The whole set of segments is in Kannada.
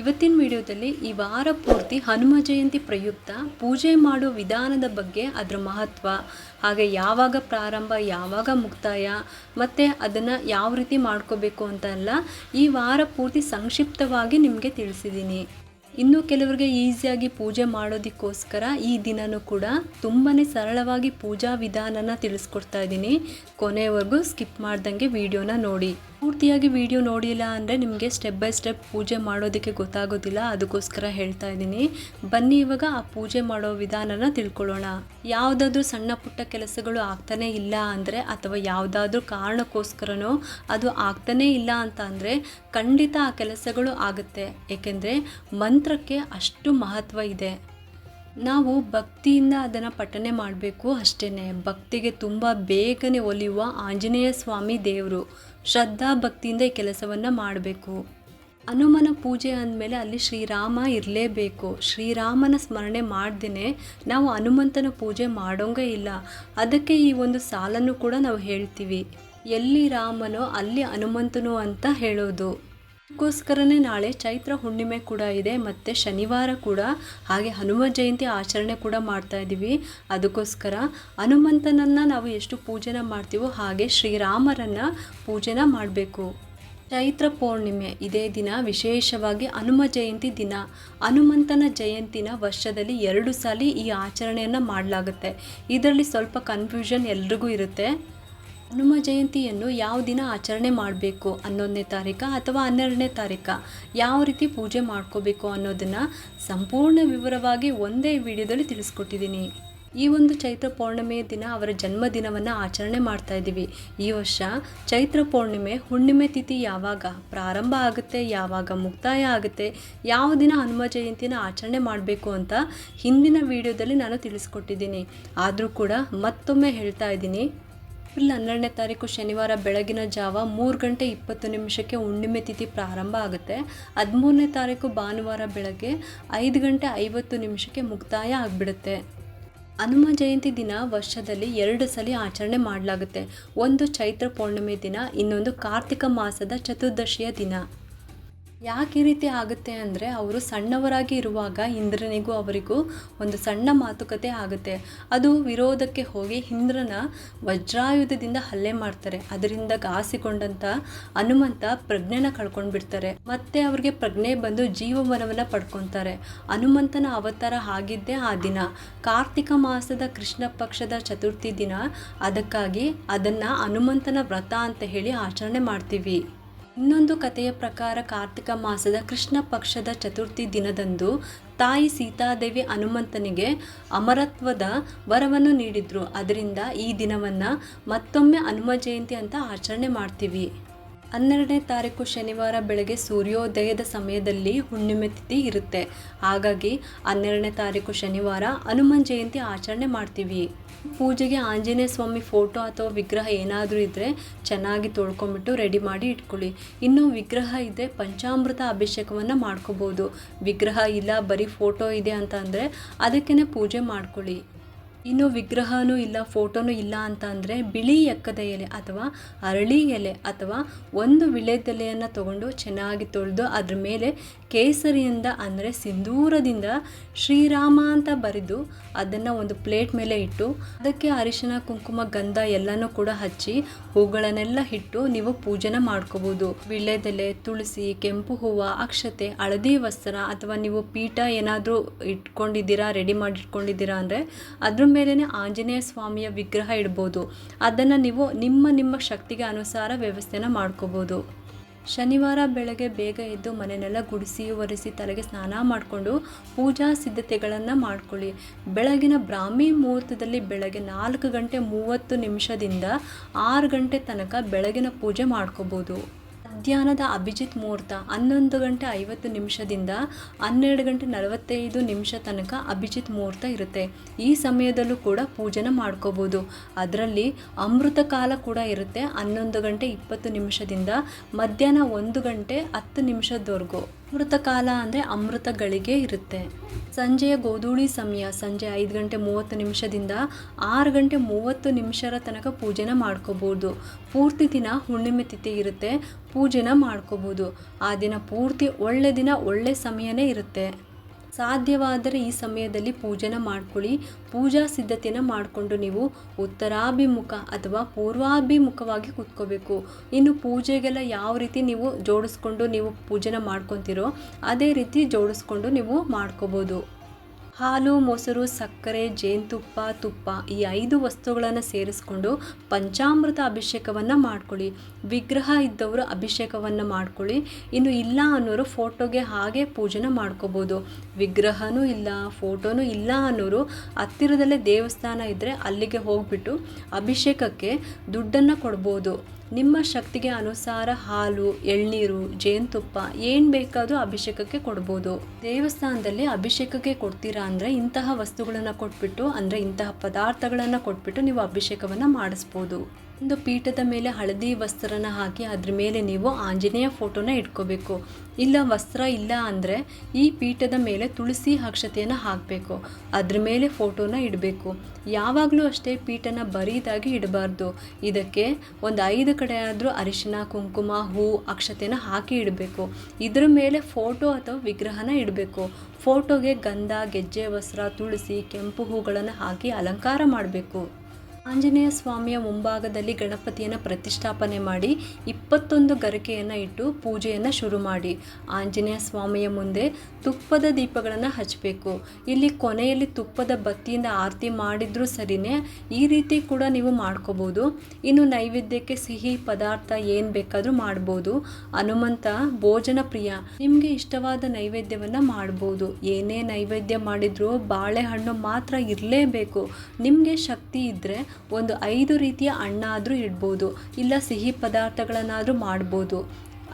ಇವತ್ತಿನ ವಿಡಿಯೋದಲ್ಲಿ ಈ ವಾರ ಪೂರ್ತಿ ಹನುಮ ಜಯಂತಿ ಪ್ರಯುಕ್ತ ಪೂಜೆ ಮಾಡೋ ವಿಧಾನದ ಬಗ್ಗೆ ಅದರ ಮಹತ್ವ, ಹಾಗೆ ಯಾವಾಗ ಪ್ರಾರಂಭ, ಯಾವಾಗ ಮುಕ್ತಾಯ, ಮತ್ತು ಅದನ್ನು ಯಾವ ರೀತಿ ಮಾಡ್ಕೋಬೇಕು ಅಂತ ಅಲ್ಲ ಈ ವಾರ ಪೂರ್ತಿ ಸಂಕ್ಷಿಪ್ತವಾಗಿ ನಿಮಗೆ ತಿಳಿಸಿದ್ದೀನಿ ಇನ್ನು ಕೆಲವರಿಗೆ ಈಸಿಯಾಗಿ ಪೂಜೆ ಮಾಡೋದಕ್ಕೋಸ್ಕರ ಈ ದಿನನೂ ಕೂಡ ತುಂಬಾ ಸರಳವಾಗಿ ಪೂಜಾ ವಿಧಾನನ ತಿಳಿಸ್ಕೊಡ್ತಾ ಇದ್ದೀನಿ ಕೊನೆವರೆಗೂ ಸ್ಕಿಪ್ ಮಾಡ್ದಂಗೆ ವಿಡಿಯೋನ ನೋಡಿ. ಪೂರ್ತಿಯಾಗಿ ವಿಡಿಯೋ ನೋಡಿಲ್ಲ ಅಂದರೆ ನಿಮಗೆ ಸ್ಟೆಪ್ ಬೈ ಸ್ಟೆಪ್ ಪೂಜೆ ಮಾಡೋದಕ್ಕೆ ಗೊತ್ತಾಗೋದಿಲ್ಲ. ಅದಕ್ಕೋಸ್ಕರ ಹೇಳ್ತಾ ಇದ್ದೀನಿ. ಬನ್ನಿ ಇವಾಗ ಆ ಪೂಜೆ ಮಾಡೋ ವಿಧಾನನ ತಿಳ್ಕೊಳ್ಳೋಣ. ಯಾವುದಾದ್ರೂ ಸಣ್ಣ ಪುಟ್ಟ ಕೆಲಸಗಳು ಆಗ್ತಾನೇ ಇಲ್ಲ ಅಂದರೆ ಅಥವಾ ಯಾವುದಾದ್ರೂ ಕಾರಣಕ್ಕೋಸ್ಕರನೋ ಅದು ಆಗ್ತಾನೇ ಇಲ್ಲ ಅಂತ ಅಂದರೆ ಖಂಡಿತ ಆ ಕೆಲಸಗಳು ಆಗುತ್ತೆ. ಏಕೆಂದರೆ ಮಂತ್ರಕ್ಕೆ ಅಷ್ಟು ಮಹತ್ವ ಇದೆ. ನಾವು ಭಕ್ತಿಯಿಂದ ಅದನ್ನು ಪಠನೆ ಮಾಡಬೇಕು ಅಷ್ಟೇ ಭಕ್ತಿಗೆ ತುಂಬ ಬೇಗನೆ ಒಲಿಯುವ ಆಂಜನೇಯ ಸ್ವಾಮಿ ದೇವರು. ಶ್ರದ್ಧಾ ಭಕ್ತಿಯಿಂದ ಈ ಕೆಲಸವನ್ನು ಮಾಡಬೇಕು. ಹನುಮನ ಪೂಜೆ ಅಂದಮೇಲೆ ಅಲ್ಲಿ ಶ್ರೀರಾಮ ಇರಲೇಬೇಕು. ಶ್ರೀರಾಮನ ಸ್ಮರಣೆ ಮಾಡ್ದೇ ನಾವು ಹನುಮಂತನ ಪೂಜೆ ಮಾಡೋಂಗೇ ಇಲ್ಲ. ಅದಕ್ಕೆ ಈ ಒಂದು ಸಾಲನ್ನು ಕೂಡ ನಾವು ಹೇಳ್ತೀವಿ. ಎಲ್ಲಿ ರಾಮನೋ ಅಲ್ಲಿ ಹನುಮಂತನು ಅಂತ ಹೇಳೋದು. ಅದಕ್ಕೋಸ್ಕರನೇ ನಾಳೆ ಚೈತ್ರ ಹುಣ್ಣಿಮೆ ಕೂಡ ಇದೆ, ಮತ್ತು ಶನಿವಾರ ಕೂಡ, ಹಾಗೆ ಹನುಮ ಜಯಂತಿ ಆಚರಣೆ ಕೂಡ ಮಾಡ್ತಾ ಇದ್ದೀವಿ ಅದಕ್ಕೋಸ್ಕರ ಹನುಮಂತನನ್ನು ನಾವು ಎಷ್ಟು ಪೂಜೆನ ಮಾಡ್ತೀವೋ ಹಾಗೆ ಶ್ರೀರಾಮರನ್ನು ಪೂಜೆನ ಮಾಡಬೇಕು. ಚೈತ್ರ ಪೌರ್ಣಿಮೆ, ಇದೇ ದಿನ ವಿಶೇಷವಾಗಿ ಹನುಮ ಜಯಂತಿ ದಿನ. ಹನುಮಂತನ ಜಯಂತಿನ ವರ್ಷದಲ್ಲಿ ಎರಡು ಸಲ ಈ ಆಚರಣೆಯನ್ನು ಮಾಡಲಾಗುತ್ತೆ. ಇದರಲ್ಲಿ ಸ್ವಲ್ಪ ಕನ್ಫ್ಯೂಷನ್ ಎಲ್ರಿಗೂ ಇರುತ್ತೆ. ಹನುಮ ಜಯಂತಿಯನ್ನು ಯಾವ ದಿನ ಆಚರಣೆ ಮಾಡಬೇಕು ಹನ್ನೊಂದನೇ ತಾರೀಕ ಅಥವಾ ಹನ್ನೆರಡನೇ ತಾರೀಕ? ಯಾವ ರೀತಿ ಪೂಜೆ ಮಾಡ್ಕೋಬೇಕು ಅನ್ನೋದನ್ನು ಸಂಪೂರ್ಣ ವಿವರವಾಗಿ ಒಂದೇ ವಿಡಿಯೋದಲ್ಲಿ ತಿಳಿಸ್ಕೊಟ್ಟಿದ್ದೀನಿ. ಈ ಒಂದು ಚೈತ್ರ ಪೌರ್ಣಿಮೆಯ ದಿನ ಅವರ ಜನ್ಮದಿನವನ್ನು ಆಚರಣೆ ಮಾಡ್ತಾ ಇದ್ದೀವಿ. ಈ ವರ್ಷ ಚೈತ್ರ ಪೌರ್ಣಿಮೆ ಹುಣ್ಣಿಮೆ ತಿಥಿ ಯಾವಾಗ ಪ್ರಾರಂಭ ಆಗುತ್ತೆ, ಯಾವಾಗ ಮುಕ್ತಾಯ ಆಗುತ್ತೆ, ಯಾವ ದಿನ ಹನುಮ ಜಯಂತಿನ ಆಚರಣೆ ಮಾಡಬೇಕು ಅಂತ ಹಿಂದಿನ ವಿಡಿಯೋದಲ್ಲಿ ನಾನು ತಿಳಿಸ್ಕೊಟ್ಟಿದ್ದೀನಿ. ಆದರೂ ಕೂಡ ಮತ್ತೊಮ್ಮೆ ಹೇಳ್ತಾ ಇದ್ದೀನಿ. ಏಪ್ರಿಲ್ ಹನ್ನೆರಡನೇ ತಾರೀಕು ಶನಿವಾರ ಬೆಳಗಿನ ಜಾವ ಮೂರು ಗಂಟೆ ಇಪ್ಪತ್ತು ನಿಮಿಷಕ್ಕೆ ಹುಣ್ಣಿಮೆ ತಿಥಿ ಪ್ರಾರಂಭ ಆಗುತ್ತೆ. ಹದಿಮೂರನೇ ತಾರೀಕು ಭಾನುವಾರ ಬೆಳಗ್ಗೆ ಐದು ಗಂಟೆ ಐವತ್ತು ನಿಮಿಷಕ್ಕೆ ಮುಕ್ತಾಯ ಆಗಿಬಿಡುತ್ತೆ. ಹನುಮ ಜಯಂತಿ ದಿನ ವರ್ಷದಲ್ಲಿ ಎರಡು ಸಲ ಆಚರಣೆ ಮಾಡಲಾಗುತ್ತೆ. ಒಂದು ಚೈತ್ರ ಪೌರ್ಣಿಮೆ ದಿನ, ಇನ್ನೊಂದು ಕಾರ್ತಿಕ ಮಾಸದ ಚತುರ್ದಶಿಯ ದಿನ. ಯಾಕೆ ಈ ರೀತಿ ಆಗುತ್ತೆ ಅಂದರೆ ಅವರು ಸಣ್ಣವರಾಗಿ ಇರುವಾಗ ಇಂದ್ರನಿಗೂ ಅವರಿಗೂ ಒಂದು ಸಣ್ಣ ಮಾತುಕತೆ ಆಗುತ್ತೆ. ಅದು ವಿರೋಧಕ್ಕೆ ಹೋಗಿ ಇಂದ್ರನ ವಜ್ರಾಯುಧದಿಂದ ಹಲ್ಲೆ ಮಾಡ್ತಾರೆ. ಅದರಿಂದ ಗಾಸಿಕೊಂಡಂಥ ಹನುಮಂತ ಪ್ರಜ್ಞೆನ ಕಳ್ಕೊಂಡು ಬಿಡ್ತಾರೆ ಮತ್ತೆ ಅವ್ರಿಗೆ ಪ್ರಜ್ಞೆ ಬಂದು ಜೀವವನವನ್ನು ಪಡ್ಕೊತಾರೆ. ಹನುಮಂತನ ಅವತಾರ ಆಗಿದ್ದೇ ಆ ದಿನ. ಕಾರ್ತಿಕ ಮಾಸದ ಕೃಷ್ಣ ಪಕ್ಷದ ಚತುರ್ಥಿ ದಿನ. ಅದಕ್ಕಾಗಿ ಅದನ್ನು ಹನುಮಂತನ ವ್ರತ ಅಂತ ಹೇಳಿ ಆಚರಣೆ ಮಾಡ್ತೀವಿ. ಇನ್ನೊಂದು ಕಥೆಯ ಪ್ರಕಾರ ಕಾರ್ತಿಕ ಮಾಸದ ಕೃಷ್ಣ ಪಕ್ಷದ ಚತುರ್ಥಿ ದಿನದಂದು ತಾಯಿ ಸೀತಾದೇವಿ ಹನುಮಂತನಿಗೆ ಅಮರತ್ವದ ವರವನ್ನು ನೀಡಿದ್ರು. ಅದರಿಂದ ಈ ದಿನವನ್ನು ಮತ್ತೊಮ್ಮೆ ಹನುಮ ಜಯಂತಿ ಅಂತ ಆಚರಣೆ ಮಾಡ್ತೀವಿ. ಹನ್ನೆರಡನೇ ತಾರೀಕು ಶನಿವಾರ ಬೆಳಗ್ಗೆ ಸೂರ್ಯೋದಯದ ಸಮಯದಲ್ಲಿ ಹುಣ್ಣಿಮೆ ತಿಥಿ ಇರುತ್ತೆ. ಹಾಗಾಗಿ ಹನ್ನೆರಡನೇ ತಾರೀಕು ಶನಿವಾರ ಹನುಮನ್ ಜಯಂತಿ ಆಚರಣೆ ಮಾಡ್ತೀವಿ. ಪೂಜೆಗೆ ಆಂಜನೇಯ ಸ್ವಾಮಿ ಫೋಟೋ ಅಥವಾ ವಿಗ್ರಹ ಏನಾದರೂ ಇದ್ದರೆ ಚೆನ್ನಾಗಿ ತೊಳ್ಕೊಂಬಿಟ್ಟು ರೆಡಿ ಮಾಡಿ ಇಟ್ಕೊಳ್ಳಿ. ಇನ್ನು ವಿಗ್ರಹ ಇದ್ದರೆ ಪಂಚಾಮೃತ ಅಭಿಷೇಕವನ್ನು ಮಾಡ್ಕೋಬೋದು. ವಿಗ್ರಹ ಇಲ್ಲ, ಬರೀ ಫೋಟೋ ಇದೆ ಅಂತ ಅಂದರೆ ಪೂಜೆ ಮಾಡ್ಕೊಳ್ಳಿ. ಇನ್ನು ವಿಗ್ರಹನೂ ಇಲ್ಲ, ಫೋಟೋನೂ ಇಲ್ಲ ಅಂತ ಅಂದರೆ ಬಿಳಿ ಎಕ್ಕದ ಎಲೆ ಅಥವಾ ಅರಳಿ ಎಲೆ ಅಥವಾ ಒಂದು ವಿಳೆದೆಲೆಯನ್ನು ತಗೊಂಡು ಚೆನ್ನಾಗಿ ತೊಳೆದು ಅದ್ರ ಮೇಲೆ ಕೇಸರಿಯಿಂದ ಅಂದರೆ ಸಿಂಧೂರದಿಂದ ಶ್ರೀರಾಮ ಅಂತ ಬರೆದು ಅದನ್ನು ಒಂದು ಪ್ಲೇಟ್ ಮೇಲೆ ಇಟ್ಟು ಅದಕ್ಕೆ ಅರಿಶಿನ, ಕುಂಕುಮ, ಗಂಧ ಎಲ್ಲನೂ ಕೂಡ ಹಚ್ಚಿ ಹೂಗಳನ್ನೆಲ್ಲ ಇಟ್ಟು ನೀವು ಪೂಜೆನ ಮಾಡ್ಕೋಬೋದು. ವಿಳೆದೆಲೆ ತುಳಸಿ, ಕೆಂಪು ಹೂವು, ಅಕ್ಷತೆ, ಹಳದಿ ವಸ್ತ್ರ ಅಥವಾ ನೀವು ಪೀಠ ಏನಾದರೂ ಇಟ್ಕೊಂಡಿದ್ದೀರಾ, ರೆಡಿ ಮಾಡಿ ಇಟ್ಕೊಂಡಿದ್ದೀರಾ ಅಂದರೆ ಅದ್ರ ಮೇಲೇ ಆಂಜನೇಯ ಸ್ವಾಮಿಯ ವಿಗ್ರಹ ಇಡ್ಬೋದು. ಅದನ್ನು ನೀವು ನಿಮ್ಮ ನಿಮ್ಮ ಶಕ್ತಿಗೆ ಅನುಸಾರ ವ್ಯವಸ್ಥೆನ ಮಾಡ್ಕೋಬೋದು. ಶನಿವಾರ ಬೆಳಗ್ಗೆ ಬೇಗ ಎದ್ದು ಮನೆಯನ್ನೆಲ್ಲ ಗುಡಿಸಿ ಒರೆಸಿ ತಲೆಗೆ ಸ್ನಾನ ಮಾಡಿಕೊಂಡು ಪೂಜಾ ಸಿದ್ಧತೆಗಳನ್ನು ಮಾಡ್ಕೊಳ್ಳಿ. ಬೆಳಗಿನ ಬ್ರಾಹ್ಮಿ ಮುಹೂರ್ತದಲ್ಲಿ ಬೆಳಗ್ಗೆ ನಾಲ್ಕು ಗಂಟೆ ಮೂವತ್ತು ನಿಮಿಷದಿಂದ ಆರು ಗಂಟೆ ತನಕ ಬೆಳಗಿನ ಪೂಜೆ ಮಾಡ್ಕೋಬೋದು. ಮಧ್ಯಾಹ್ನದ ಅಭಿಜಿತ್ ಮುಹೂರ್ತ ಹನ್ನೊಂದು ಗಂಟೆ ಐವತ್ತು ನಿಮಿಷದಿಂದ ಹನ್ನೆರಡು ಗಂಟೆ ನಲವತ್ತೈದು ನಿಮಿಷ ತನಕ ಅಭಿಜಿತ್ ಮುಹೂರ್ತ ಇರುತ್ತೆ. ಈ ಸಮಯದಲ್ಲೂ ಕೂಡ ಪೂಜೆನ ಮಾಡ್ಕೋಬೋದು. ಅದರಲ್ಲಿ ಅಮೃತ ಕಾಲ ಕೂಡ ಇರುತ್ತೆ ಹನ್ನೊಂದು ಗಂಟೆ ಇಪ್ಪತ್ತು ನಿಮಿಷದಿಂದ ಮಧ್ಯಾಹ್ನ ಒಂದು ಗಂಟೆ ಹತ್ತು ನಿಮಿಷದವರೆಗೂ. ಅಮೃತ ಕಾಲ ಅಂದರೆ ಅಮೃತ ಗಳಿಗೆ ಇರುತ್ತೆ. ಸಂಜೆಯ ಗೋಧೂಳಿ ಸಮಯ, ಸಂಜೆ ಐದು ಗಂಟೆ ಮೂವತ್ತು ನಿಮಿಷದಿಂದ ಆರು ಗಂಟೆ ಮೂವತ್ತು ನಿಮಿಷರ ತನಕ ಪೂಜೆನ ಮಾಡ್ಕೋಬೋದು. ಪೂರ್ತಿ ದಿನ ಹುಣ್ಣಿಮೆ ತಿಥಿ ಇರುತ್ತೆ, ಪೂಜೆನ ಮಾಡ್ಕೋಬೋದು. ಆ ದಿನ ಪೂರ್ತಿ ಒಳ್ಳೆ ದಿನ ಒಳ್ಳೆ ಸಮಯನೇ ಇರುತ್ತೆ. ಸಾಧ್ಯವಾದರೆ ಈ ಸಮಯದಲ್ಲಿ ಪೂಜೆನ ಮಾಡ್ಕೊಳ್ಳಿ. ಪೂಜಾ ಸಿದ್ಧತೆಯನ್ನು ಮಾಡಿಕೊಂಡು ನೀವು ಉತ್ತರಾಭಿಮುಖ ಅಥವಾ ಪೂರ್ವಾಭಿಮುಖವಾಗಿ ಕೂತ್ಕೋಬೇಕು. ಇನ್ನು ಪೂಜೆಗೆಲ್ಲ ಯಾವ ರೀತಿ ನೀವು ಜೋಡಿಸ್ಕೊಂಡು ನೀವು ಪೂಜೆನ ಮಾಡ್ಕೊತೀರೋ, ಅದೇ ರೀತಿ ಜೋಡಿಸ್ಕೊಂಡು ನೀವು ಮಾಡ್ಕೋಬೋದು. ಹಾಲು, ಮೊಸರು, ಸಕ್ಕರೆ, ಜೇನುತುಪ್ಪ, ತುಪ್ಪ ಈ ಐದು ವಸ್ತುಗಳನ್ನು ಸೇರಿಸ್ಕೊಂಡು ಪಂಚಾಮೃತ ಅಭಿಷೇಕವನ್ನು ಮಾಡ್ಕೊಳ್ಳಿ. ವಿಗ್ರಹ ಇದ್ದವರು ಅಭಿಷೇಕವನ್ನು ಮಾಡ್ಕೊಳ್ಳಿ. ಇನ್ನು ಇಲ್ಲ ಅನ್ನೋರು ಫೋಟೋಗೆ ಹಾಗೆ ಪೂಜೆನ ಮಾಡ್ಕೋಬೋದು. ವಿಗ್ರಹನೂ ಇಲ್ಲ, ಫೋಟೋನೂ ಇಲ್ಲ ಅನ್ನೋರು ಹತ್ತಿರದಲ್ಲೇ ದೇವಸ್ಥಾನ ಇದ್ದರೆ ಅಲ್ಲಿಗೆ ಹೋಗ್ಬಿಟ್ಟು ಅಭಿಷೇಕಕ್ಕೆ ದುಡ್ಡನ್ನು ಕೊಡ್ಬೋದು. ನಿಮ್ಮ ಶಕ್ತಿಗೆ ಅನುಸಾರ ಹಾಲು, ಎಳ್ನೀರು, ಜೇನುತುಪ್ಪ ಏನು ಬೇಕಾದರೂ ಅಭಿಷೇಕಕ್ಕೆ ಕೊಡ್ಬೋದು. ದೇವಸ್ಥಾನದಲ್ಲಿ ಅಭಿಷೇಕಕ್ಕೆ ಕೊಡ್ತೀರಾ ಅಂದರೆ ಇಂತಹ ವಸ್ತುಗಳನ್ನು ಕೊಟ್ಬಿಟ್ಟು, ಅಂದರೆ ಇಂತಹ ಪದಾರ್ಥಗಳನ್ನು ಕೊಟ್ಬಿಟ್ಟು ನೀವು ಅಭಿಷೇಕವನ್ನು ಮಾಡಿಸ್ಬೋದು. ಒಂದು ಪೀಠದ ಮೇಲೆ ಹಳದಿ ವಸ್ತ್ರನ ಹಾಕಿ ಅದ್ರ ಮೇಲೆ ನೀವು ಆಂಜನೇಯ ಫೋಟೋನ ಇಟ್ಕೋಬೇಕು. ಇಲ್ಲ ವಸ್ತ್ರ ಇಲ್ಲ ಅಂದರೆ ಈ ಪೀಠದ ಮೇಲೆ ತುಳಸಿ ಅಕ್ಷತೆಯನ್ನು ಹಾಕಬೇಕು. ಅದ್ರ ಮೇಲೆ ಫೋಟೋನ ಇಡಬೇಕು. ಯಾವಾಗಲೂ ಅಷ್ಟೇ ಪೀಠನ ಬರೀದಾಗಿ ಇಡಬಾರ್ದು. ಇದಕ್ಕೆ ಒಂದು ಐದು ಕಡೆ ಆದರೂ ಅರಿಶಿನ, ಕುಂಕುಮ, ಹೂ ಅಕ್ಷತೆನ ಹಾಕಿ ಇಡಬೇಕು. ಇದ್ರ ಮೇಲೆ ಫೋಟೋ ಅಥವಾ ವಿಗ್ರಹನ ಇಡಬೇಕು. ಫೋಟೋಗೆ ಗಂಧ, ಗೆಜ್ಜೆ, ವಸ್ತ್ರ, ತುಳಸಿ, ಕೆಂಪು ಹೂಗಳನ್ನು ಹಾಕಿ ಅಲಂಕಾರ ಮಾಡಬೇಕು. ಆಂಜನೇಯ ಸ್ವಾಮಿಯ ಮುಂಭಾಗದಲ್ಲಿ ಗಣಪತಿಯನ್ನು ಪ್ರತಿಷ್ಠಾಪನೆ ಮಾಡಿ ಇಪ್ಪತ್ತೊಂದು ಗರಿಕೆಯನ್ನು ಇಟ್ಟು ಪೂಜೆಯನ್ನು ಶುರು ಮಾಡಿ. ಆಂಜನೇಯ ಸ್ವಾಮಿಯ ಮುಂದೆ ತುಪ್ಪದ ದೀಪಗಳನ್ನು ಹಚ್ಚಬೇಕು ಇಲ್ಲಿ ಕೊನೆಯಲ್ಲಿ ತುಪ್ಪದ ಬತ್ತಿಯಿಂದ ಆರತಿ ಮಾಡಿದರೂ ಸರಿನೇ ಈ ರೀತಿ ಕೂಡ ನೀವು ಮಾಡ್ಕೋಬೋದು. ಇನ್ನು ನೈವೇದ್ಯಕ್ಕೆ ಸಿಹಿ ಪದಾರ್ಥ ಏನು ಬೇಕಾದರೂ ಮಾಡ್ಬೋದು. ಹನುಮಂತ, ಭೋಜನ ಪ್ರಿಯ, ನಿಮಗೆ ಇಷ್ಟವಾದ ನೈವೇದ್ಯವನ್ನು ಮಾಡ್ಬೋದು. ಏನೇ ನೈವೇದ್ಯ ಮಾಡಿದರೂ ಬಾಳೆಹಣ್ಣು ಮಾತ್ರ ಇರಲೇಬೇಕು. ನಿಮಗೆ ಶಕ್ತಿ ಇದ್ದರೆ ಒಂದು ಐದು ರೀತಿಯ ಹಣ್ಣಾದರೂ ಇಡ್ಬೋದು, ಇಲ್ಲ ಸಿಹಿ ಪದಾರ್ಥಗಳನ್ನಾದರೂ ಮಾಡ್ಬೋದು.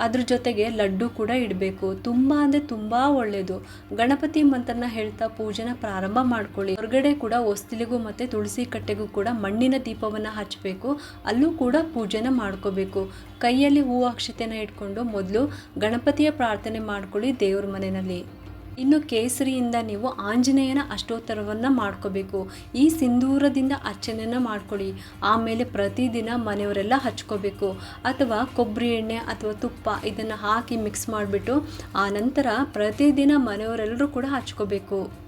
ಅದ್ರ ಜೊತೆಗೆ ಲಡ್ಡು ಕೂಡ ಇಡಬೇಕು. ತುಂಬ ಅಂದರೆ ತುಂಬ ಒಳ್ಳೆಯದು ಗಣಪತಿ ಮಂತ್ರನ ಹೇಳ್ತಾ ಪೂಜೆನ ಪ್ರಾರಂಭ ಮಾಡ್ಕೊಳ್ಳಿ. ಹೊರಗಡೆ ಕೂಡ ಹೊಸ್ತಿಲಿಗೂ ಮತ್ತು ತುಳಸಿ ಕಟ್ಟೆಗೂ ಕೂಡ ಮಣ್ಣಿನ ದೀಪವನ್ನು ಹಚ್ಚಬೇಕು ಅಲ್ಲೂ ಕೂಡ ಪೂಜೆನ ಮಾಡ್ಕೋಬೇಕು. ಕೈಯಲ್ಲಿ ಹೂ ಅಕ್ಷತೆನ ಇಟ್ಕೊಂಡು ಮೊದಲು ಗಣಪತಿಯ ಪ್ರಾರ್ಥನೆ ಮಾಡ್ಕೊಳ್ಳಿ ದೇವ್ರ ಮನೆಯಲ್ಲಿ. ಇನ್ನು ಕೇಸರಿಯಿಂದ ನೀವು ಆಂಜನೇಯನ ಅಷ್ಟೋತ್ತರವನ್ನು ಮಾಡ್ಕೋಬೇಕು. ಈ ಸಿಂಧೂರದಿಂದ ಅರ್ಚನೆಯನ್ನು ಮಾಡ್ಕೊಳ್ಳಿ. ಆಮೇಲೆ ಪ್ರತಿದಿನ ಮನೆಯವರೆಲ್ಲ ಹಚ್ಕೋಬೇಕು. ಅಥವಾ ಕೊಬ್ಬರಿ ಎಣ್ಣೆ ಅಥವಾ ತುಪ್ಪ ಇದನ್ನು ಹಾಕಿ ಮಿಕ್ಸ್ ಮಾಡಿಬಿಟ್ಟು, ಆ ನಂತರ ಪ್ರತಿದಿನ ಮನೆಯವರೆಲ್ಲರೂ ಕೂಡ ಹಚ್ಕೋಬೇಕು.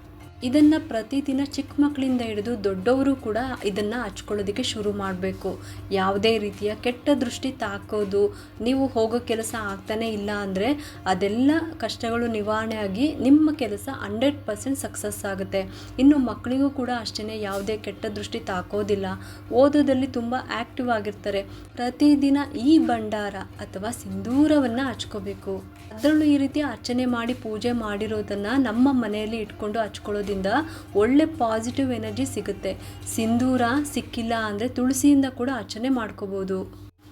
ಇದನ್ನು ಪ್ರತಿದಿನ ಚಿಕ್ಕ ಮಕ್ಕಳಿಂದ ಹಿಡಿದು ದೊಡ್ಡವರು ಕೂಡ ಇದನ್ನು ಹಚ್ಕೊಳ್ಳೋದಕ್ಕೆ ಶುರು ಮಾಡಬೇಕು. ಯಾವುದೇ ರೀತಿಯ ಕೆಟ್ಟ ದೃಷ್ಟಿ ತಾಕೋದು, ನೀವು ಹೋಗೋ ಕೆಲಸ ಆಗ್ತಾನೆ ಇಲ್ಲ ಅಂದರೆ ಅದೆಲ್ಲ ಕಷ್ಟಗಳು ನಿವಾರಣೆ ಆಗಿ ನಿಮ್ಮ ಕೆಲಸ ಹಂಡ್ರೆಡ್ ಪರ್ಸೆಂಟ್ ಸಕ್ಸಸ್ ಆಗುತ್ತೆ. ಇನ್ನು ಮಕ್ಕಳಿಗೂ ಕೂಡ ಅಷ್ಟೇ ಯಾವುದೇ ಕೆಟ್ಟ ದೃಷ್ಟಿ ತಾಕೋದಿಲ್ಲ. ಓದೋದಲ್ಲಿ ತುಂಬ ಆ್ಯಕ್ಟಿವ್ ಆಗಿರ್ತಾರೆ. ಪ್ರತಿದಿನ ಈ ಭಂಡಾರ ಅಥವಾ ಸಿಂಧೂರವನ್ನು ಹಚ್ಕೋಬೇಕು. ಅದರಲ್ಲೂ ಈ ರೀತಿ ಅರ್ಚನೆ ಮಾಡಿ ಪೂಜೆ ಮಾಡಿರೋದನ್ನು ನಮ್ಮ ಮನೆಯಲ್ಲಿ ಇಟ್ಕೊಂಡು ಹಚ್ಕೊಳ್ಳೋದ್ರಿಂದ ಒಳ್ಳೆ ಪಾಸಿಟಿವ್ ಎನರ್ಜಿ ಸಿಗುತ್ತೆ. ಸಿಂಧೂರ ಸಿಕ್ಕಿಲ್ಲ ಅಂದರೆ ತುಳಸಿಯಿಂದ ಕೂಡ ಅರ್ಚನೆ ಮಾಡ್ಕೋಬೋದು.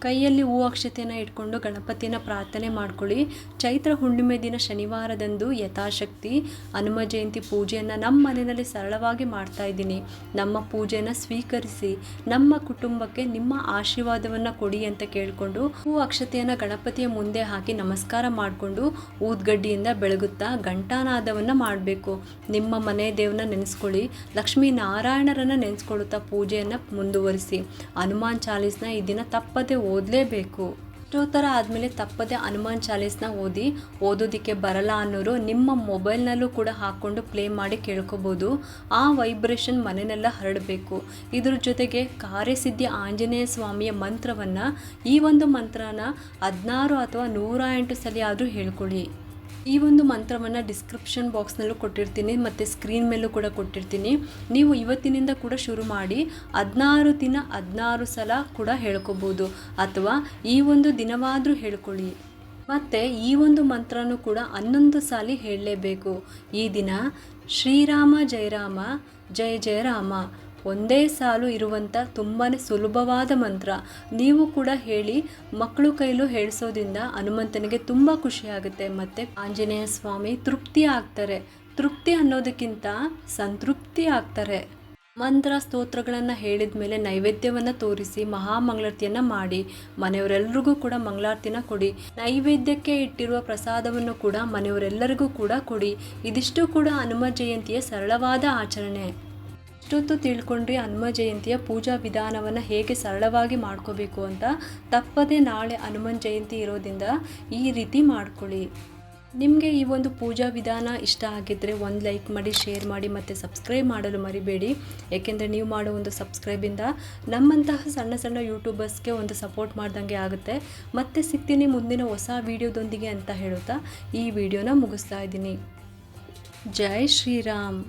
ಕೈಯಲ್ಲಿ ಹೂ ಅಕ್ಷತೆಯನ್ನು ಇಟ್ಕೊಂಡು ಗಣಪತಿನ ಪ್ರಾರ್ಥನೆ ಮಾಡ್ಕೊಳ್ಳಿ. ಚೈತ್ರ ಹುಣ್ಣಿಮೆ ದಿನ ಶನಿವಾರದಂದು ಯಥಾಶಕ್ತಿ, ಹನುಮ ಜಯಂತಿ ಪೂಜೆಯನ್ನು ನಮ್ಮ ಮನೆಯಲ್ಲಿ ಸರಳವಾಗಿ ಮಾಡ್ತಾ ಇದ್ದೀನಿ. ನಮ್ಮ ಪೂಜೆಯನ್ನು ಸ್ವೀಕರಿಸಿ, ನಮ್ಮ ಕುಟುಂಬಕ್ಕೆ ನಿಮ್ಮ ಆಶೀರ್ವಾದವನ್ನು ಕೊಡಿ ಅಂತ ಕೇಳಿಕೊಂಡು ಹೂ ಅಕ್ಷತೆಯನ್ನು ಗಣಪತಿಯ ಮುಂದೆ ಹಾಕಿ ನಮಸ್ಕಾರ ಮಾಡಿಕೊಂಡು ಊದ್ಗಡ್ಡಿಯಿಂದ ಬೆಳಗುತ್ತಾ ಘಂಟಾನಾದವನ್ನು ಮಾಡಬೇಕು. ನಿಮ್ಮ ಮನೆ ದೇವನ ನೆನೆಸ್ಕೊಳ್ಳಿ ಲಕ್ಷ್ಮೀ ನಾರಾಯಣರನ್ನು ನೆನೆಸ್ಕೊಳ್ಳುತ್ತಾ ಪೂಜೆಯನ್ನು ಮುಂದುವರಿಸಿ. ಹನುಮಾನ್ ಚಾಲೀಸ್ನ ಈ ದಿನ ತಪ್ಪದೆ ಓದಲೇಬೇಕು. ಥರ ಆದಮೇಲೆ ತಪ್ಪದೆ ಹನುಮಾನ್ ಚಾಲೀಸ್ನ ಓದಿ ಓದೋದಕ್ಕೆ ಬರಲ್ಲ ಅನ್ನೋರು ನಿಮ್ಮ ಮೊಬೈಲ್ನಲ್ಲೂ ಕೂಡ ಹಾಕ್ಕೊಂಡು ಪ್ಲೇ ಮಾಡಿ ಕೇಳ್ಕೊಬೋದು. ಆ ವೈಬ್ರೇಷನ್ ಮನೆಯೆಲ್ಲ ಹರಡಬೇಕು. ಇದ್ರ ಜೊತೆಗೆ ಕಾರ್ಯಸಿದ್ಧಿ ಆಂಜನೇಯ ಸ್ವಾಮಿಯ ಮಂತ್ರವನ್ನು ಈ ಒಂದು ಮಂತ್ರನ ಹದಿನಾರು ಅಥವಾ ನೂರ ಎಂಟು ಸಲ ಆದರೂ ಹೇಳ್ಕೊಳ್ಳಿ. ಈ ಒಂದು ಮಂತ್ರವನ್ನು ಡಿಸ್ಕ್ರಿಪ್ಷನ್ ಬಾಕ್ಸ್ನಲ್ಲೂ ಕೊಟ್ಟಿರ್ತೀನಿ, ಮತ್ತು ಸ್ಕ್ರೀನ್ ಮೇಲೂ ಕೂಡ ಕೊಟ್ಟಿರ್ತೀನಿ. ನೀವು ಇವತ್ತಿನಿಂದ ಕೂಡ ಶುರು ಮಾಡಿ ಹದಿನಾರು ದಿನ, ಹದಿನಾರು ಸಲ ಕೂಡ ಹೇಳ್ಕೊಬೋದು. ಅಥವಾ ಈ ಒಂದು ದಿನವಾದರೂ ಹೇಳ್ಕೊಳ್ಳಿ. ಮತ್ತು ಈ ಒಂದು ಮಂತ್ರನೂ ಕೂಡ ಹನ್ನೊಂದು ಸಾಲಿ ಹೇಳಲೇಬೇಕು. ಈ ದಿನ ಶ್ರೀರಾಮ, ಜಯರಾಮ, ಜಯ ಜಯ ರಾಮ. ಒಂದೇ ಸಾಲು ಇರುವಂಥ ತುಂಬಾ ಸುಲಭವಾದ ಮಂತ್ರ. ನೀವು ಕೂಡ ಹೇಳಿ, ಮಕ್ಕಳು ಕೈಲೂ ಹೇಳಿಸೋದ್ರಿಂದ ಹನುಮಂತನಿಗೆ ತುಂಬ ಖುಷಿಯಾಗುತ್ತೆ ಮತ್ತು ಆಂಜನೇಯ ಸ್ವಾಮಿ ತೃಪ್ತಿ ಆಗ್ತಾರೆ. ತೃಪ್ತಿ ಅನ್ನೋದಕ್ಕಿಂತ ಸಂತೃಪ್ತಿ ಆಗ್ತಾರೆ. ಮಂತ್ರ ಸ್ತೋತ್ರಗಳನ್ನು ಹೇಳಿದ ಮೇಲೆ ನೈವೇದ್ಯವನ್ನು ತೋರಿಸಿ, ಮಹಾಮಂಗಳಾರತಿಯನ್ನು ಮಾಡಿ, ಮನೆಯವರೆಲ್ಲರಿಗೂ ಕೂಡ ಮಂಗಳಾರತಿನ ಕೊಡಿ. ನೈವೇದ್ಯಕ್ಕೆ ಇಟ್ಟಿರುವ ಪ್ರಸಾದವನ್ನು ಕೂಡ ಮನೆಯವರೆಲ್ಲರಿಗೂ ಕೂಡ ಕೊಡಿ. ಇದಿಷ್ಟು ಕೂಡ ಹನುಮ ಜಯಂತಿಯ ಸರಳವಾದ ಆಚರಣೆ. ಇಷ್ಟೊತ್ತು ತಿಳ್ಕೊಂಡ್ರಿ ಹನುಮ ಜಯಂತಿಯ ಪೂಜಾ ವಿಧಾನವನ್ನು ಹೇಗೆ ಸರಳವಾಗಿ ಮಾಡ್ಕೋಬೇಕು ಅಂತ ತಪ್ಪದೆ ನಾಳೆ ಹನುಮನ್ ಜಯಂತಿ ಇರೋದ್ರಿಂದ ಈ ರೀತಿ ಮಾಡ್ಕೊಳ್ಳಿ. ನಿಮಗೆ ಈ ಒಂದು ಪೂಜಾ ವಿಧಾನ ಇಷ್ಟ ಆಗಿದ್ದರೆ ಒಂದು ಲೈಕ್ ಮಾಡಿ, ಶೇರ್ ಮಾಡಿ ಮತ್ತು ಸಬ್ಸ್ಕ್ರೈಬ್ ಮಾಡಲು ಮರಿಬೇಡಿ. ಏಕೆಂದರೆ ನೀವು ಮಾಡೋ ಒಂದು ಸಬ್ಸ್ಕ್ರೈಬಿಂದ ನಮ್ಮಂತಹ ಸಣ್ಣ ಸಣ್ಣ ಯೂಟ್ಯೂಬರ್ಸ್ಗೆ ಒಂದು ಸಪೋರ್ಟ್ ಮಾಡ್ದಂಗೆ ಆಗುತ್ತೆ. ಮತ್ತೆ ಸಿಗ್ತೀನಿ ಮುಂದಿನ ಹೊಸ ವೀಡಿಯೋದೊಂದಿಗೆ ಅಂತ ಹೇಳುತ್ತಾ ಈ ವಿಡಿಯೋನ ಮುಗಿಸ್ತಾ ಇದ್ದೀನಿ. ಜೈ ಶ್ರೀರಾಮ್.